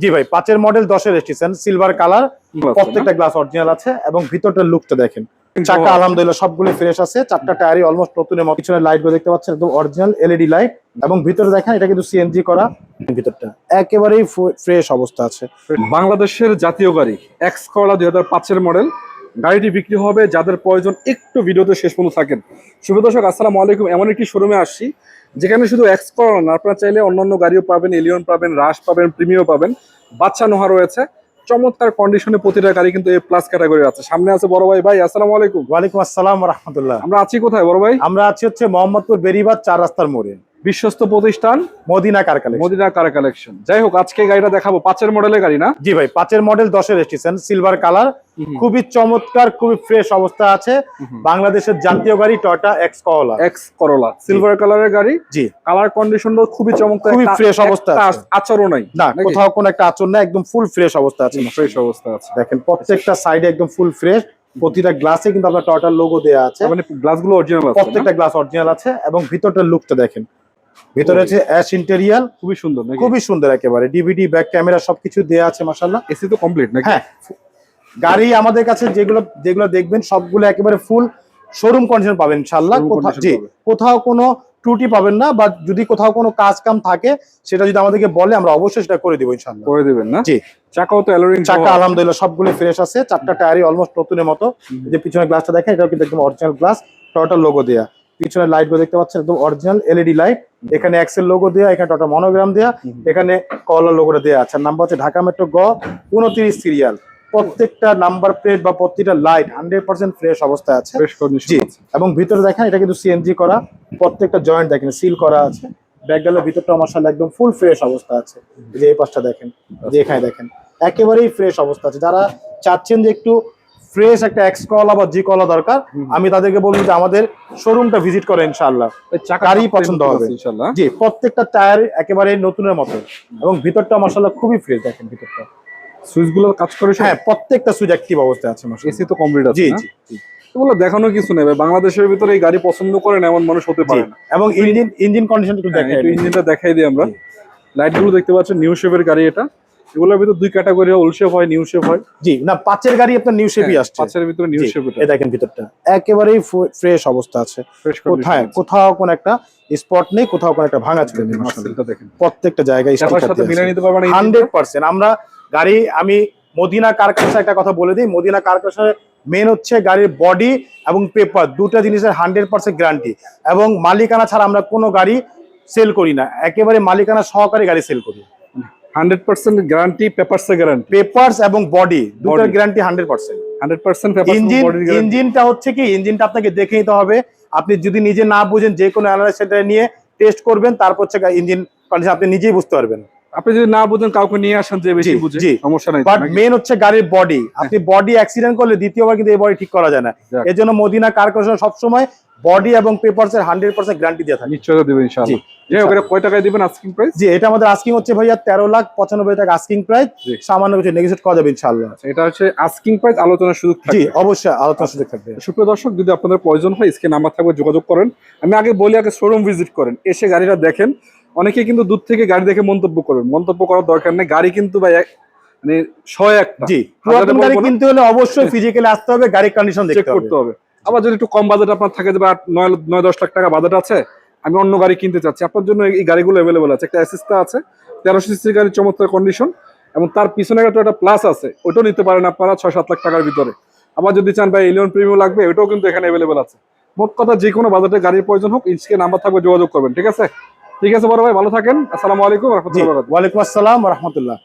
জি ভাই পাঁচের মডেল দশের এসেছেন সিলভার কালার প্রত্যেকটা গ্লাস অরিজিনাল আছে এবং ভিতরটা লুকটা দেখেন। চাকা আলহামদুলিল্লাহ সবগুলো ফ্রেশ আছে চারটা টায়ারই অলমোস্ট নতুনের মতো। পিছনে লাইটগুলো দেখতে পাচ্ছেন একদম অরিজিনাল এলইডি লাইট এবং ভিতরে দেখেন এটা কিন্তু সিএনজি করা। ভিতরটা। একেবারেই ফ্রেশ অবস্থা আছে। বাংলাদেশের জাতীয় গাড়ি এক্স করলা দুই হাজার পাঁচের মডেল গাড়িটি বিক্রি হবে যাদের প্রয়োজন একটু ভিডিওতে শেষ পর্যন্ত থাকেন। শুভ দর্শক আসসালামু আলাইকুম। এমন একটি শোরুমে আসছি যেখানে শুধু এক্স না আপনারা চাইলে অন্যান্য গাড়িও পাবেন এলিয়ন পাবেন রাশ পাবেন প্রিমিও পাবেন। বাচ্চা নোহা রয়েছে। চমৎকার কন্ডিশনে প্রতিটা গাড়ি কিন্তু এই প্লাস ক্যাটাগরি আছে। সামনে আছে বড় ভাই। ভাই আসসালামু আলাইকুম। ওয়ালাইকুম আসসালাম রহমতুল্লাহ। আমরা আছি কোথায় বড় ভাই? আমরা আছি হচ্ছে মোহাম্মদপুর বেরিবাদ চার রাস্তার মোড়ে। বিশ্বস্ত প্রতিষ্ঠান মদিনা কারকালে মদিনা কার কালেকশন যাই হোক আজকে গাড়িটা দেখাবো পাঁচের মডেলের গাড়ি না? জি ভাই পাঁচের মডেল দশের রেজিস্ট্রেশন সিলভার কালার খুবই চমৎকার খুবই ফ্রেশ অবস্থা আছে। বাংলাদেশের জাতীয় গাড়ি Toyota X Corolla X Corolla silver কালারের গাড়ি? জি। কালার কন্ডিশনটাও খুবই চমৎকার। খুবই ফ্রেশ অবস্থা। আচরও নাই না কোথাও কোনো একটা আচরণ নাই একদম ফুল ফ্রেশ অবস্থা আছে। ফ্রেশ অবস্থা আছে। দেখেন প্রত্যেকটা সাইডে একদম ফুল ফ্রেশ প্রতিটা গ্লাসে কিন্তু আপনার টয়টার লোগো দেওয়া আছে। মানে গ্লাসগুলো অরিজিনাল আছে প্রত্যেকটা গ্লাস অরিজিনাল আছে এবং ভিতরটার লুকটা দেখেন। ভিতরে আছে অ্যাশ ইন্টেরিয়াল। খুবই সুন্দর খুবই সুন্দর একেবারে। ডিভিডি ব্যাক ক্যামেরা সবকিছু দেওয়া আছে মাসাল্লাহ এসি তো কমপ্লিট নাকি? হ্যাঁ। গাড়ি আমাদের কাছে যেগুলো যেগুলো দেখবেন সবগুলো একেবারে ফুল শোরুম কন্ডিশন পাবেন Showroom কোথাও জি কোথাও কোনো ত্রুটি পাবেন না বা যদি কোথাও কোনো কাজ কাম থাকে সেটা যদি আমাদেরকে বলে আমরা অবশ্যই সেটা করে দিব ইনশাল্লাহ করে দিবেন না? জি। চাকাও তো অ্যালোরিং চাকা আলহামদুলিল্লাহ সবগুলো ফ্রেশ আছে। চারটা টায়ারই অলমোস্ট নতুনের মতো। যে পিছনে গ্লাসটা দেখেন এটাও কিন্তু একদম অরিজিনাল গ্লাস টয়টার লোগো দেয়া। পিছনে লাইটগুলো দেখতে পাচ্ছেন একদম অরিজিনাল এলইডি লাইট এখানে এক্সেল লোগো দেয়া এখানে টয়টা মনোগ্রাম দেয়া এখানে কলার লোগোটা দেয়া আছে। নাম্বার হচ্ছে ঢাকা মেট্রো গ উনত্রিশ সিরিয়াল প্রত্যেকটা নাম্বার প্লেট বা প্রত্যেকটা লাইট হান্ড্রেড পার্সেন্ট ফ্রেশ অবস্থায় আছে। ফ্রেশ কন্ডিশন জি। এবং ভিতরে দেখেন এটা কিন্তু সিএনজি করা। প্রত্যেকটা জয়েন্ট দেখেন সিল করা আছে। ব্যাকডালের ভিতরটা মার্শাল একদম ফুল ফ্রেশ অবস্থা আছে। এই যে এই পাশটা দেখেন যে এখানে দেখেন একেবারেই ফ্রেশ অবস্থা আছে। যারা চাচ্ছেন যে একটু ফ্রেশ একটা এক্স কলা বা জি কলা দরকার। আমি তাদেরকে বলব যে আমাদের শোরুমটা ভিজিট করে ইনশাআল্লাহ। চাকা গাড়ি পছন্দ হবে। ইনশাআল্লাহ। জি প্রত্যেকটা টায়ার একেবারে নতুনের মতো এবং ভিতরটা মার্শাল্লাহ খুবই ফ্রেশ দেখেন ভিতরটা। সুইচগুলো কাজ করে হ্যাঁ প্রত্যেকটা সুইচ অ্যাক্টিভ অবস্থায় আছে মার্শাল্লাহ এসি তো কমপ্লিট আছে জি জি জি। এগুলো দেখানো কিছু নেই ভাই। বাংলাদেশের ভিতরে এই গাড়ি পছন্দ করেন এমন মানুষ হতে পারে না। এবং ইঞ্জিন ইঞ্জিন কন্ডিশন একটু একটু ইঞ্জিনটা দেখাই দিই আমরা। লাইটগুলো দেখতে পাচ্ছেন নিউ শেপের গাড়ি এটা। এগুলোর ভিতরে দুই ক্যাটাগরি ওল্ড শেপ হয় নিউ শেপ হয়। জি না পাঁচের গাড়ি আপনার নিউ শেপই আসছে। পাঁচের ভিতরে নিউ শেপ এই দেখেন ভিতরটা। একেবারেই ফ্রেশ অবস্থা আছে। কোথায় কোথাও কোন একটা স্পট নেই কোথাও কোন একটা ভাঙা ছিল দেখেন প্রত্যেকটা জায়গায় টাকার সাথে মিলিয়ে নিতে পারবেন এই হান্ড্রেড পার্সেন্ট আমরা গাড়ি আমি মদিনা কারখানা একটা কথা বলে দিই। মদিনা কারখানার মেন হচ্ছে গাড়ির বডি এবং পেপার দুটো জিনিসের হান্ড্রেড পার্সেন্ট গ্যারান্টি এবং মালিকানা ছাড়া আমরা কোনো গাড়ি সেল করি না। একেবারে মালিকানা সহকারে গাড়ি সেল করি। হান্ড্রেড পার্সেন্ট গ্যারান্টি পেপারসে গ্যারান্টি। পেপারস এবং বডি দুটোর guarantee hundred percent. Hundred percent engine ইঞ্জিনটা হচ্ছে কি ইঞ্জিনটা আপনাকে দেখে নিতে হবে। আপনি যদি নিজে না বুঝেন যে কোনো অ্যানালাইজ সেন্টারে নিয়ে টেস্ট করবেন তারপর হচ্ছে ইঞ্জিন কন্ডিশন আপনি নিজেই বুঝতে পারবেন। আপনি যদি না বুঝেন কাউকে নিয়ে আসেন যে বেশি বুঝে। সমস্যা নাই বাট মেন হচ্ছে গাড়ির বডি আপনি বডি অ্যাক্সিডেন্ট করলে দ্বিতীয়বার কিন্তু এই বডি ঠিক করা যায় না। যাক। এর জন্য মদিনা কার সবসময় বডি এবং পেপারস এর হান্ড্রেড পার্সেন্ট গ্যারান্টি দিয়ে থাকে। দিবেন ইনশাআল্লাহ। কয় টাকায় দিবেন আস্কিং প্রাইস জি এটা আমাদের আস্কিং হচ্ছে ভাইয়া তেরো লাখ পঁচানব্বই টাকা আস্কিং প্রাইস সামান্য কিছু নেগোসিয়েট করা যাবে এটা হচ্ছে আস্কিং প্রাইস আলোচনার সুযোগ জি অবশ্যই আলোচনা সুযোগ থাকবে। সুপ্রিয় দর্শক যদি আপনাদের প্রয়োজন হয় স্ক্রিন নাম্বার থাকবে যোগাযোগ করেন। আমি আগে বলি আগে শোরুম ভিজিট করেন। এসে গাড়িটা দেখেন। অনেকে কিন্তু দূর থেকে গাড়ি দেখে মন্তব্য করবেন। মন্তব্য করার দরকার নেই। গাড়ি কিন্তু ভাই মানে শয়ে একটা। জি হাজারে পুরাতন গাড়ি কিনতে হলে অবশ্যই ফিজিক্যালি আসতে হবে গাড়ির কন্ডিশন দেখতে করতে হবে। আবার যদি একটু কম বাজেট আপনার থাকে বা নয় নয়, দশ লাখ টাকা বাজেট আছে, আমি অন্য গাড়ি কিনতে চাচ্ছি। আপনার জন্য এই গাড়িগুলো অ্যাভেলেবল আছে। একটা অ্যাসিস্টা আছে, তেরোশো সিসির গাড়ির চমৎকার কন্ডিশন এবং তার পিছনে একটা প্লাস আছে। ওইটাও নিতে পারেন আপনারা ছয়, সাত লাখ টাকার ভিতরে। আবার যদি চান, ভাই এলিয়ন প্রিমিয়াম লাগবে ওইটাও কিন্তু এখানে অ্যাভেলেবল আছে। মোট কথা যে কোনো বাজেটে গাড়ির প্রয়োজন হোক ইনস্কে নাম্বার থাকবে, যোগাযোগ করবেন, ঠিক আছে? ঠিক আছে বড় ভাই, ভালো থাকেন। আসসালামু আলাইকুম, রহমতুল্লাহ। ওয়ালাইকুম আসসালাম, রহমতুল্লাহ।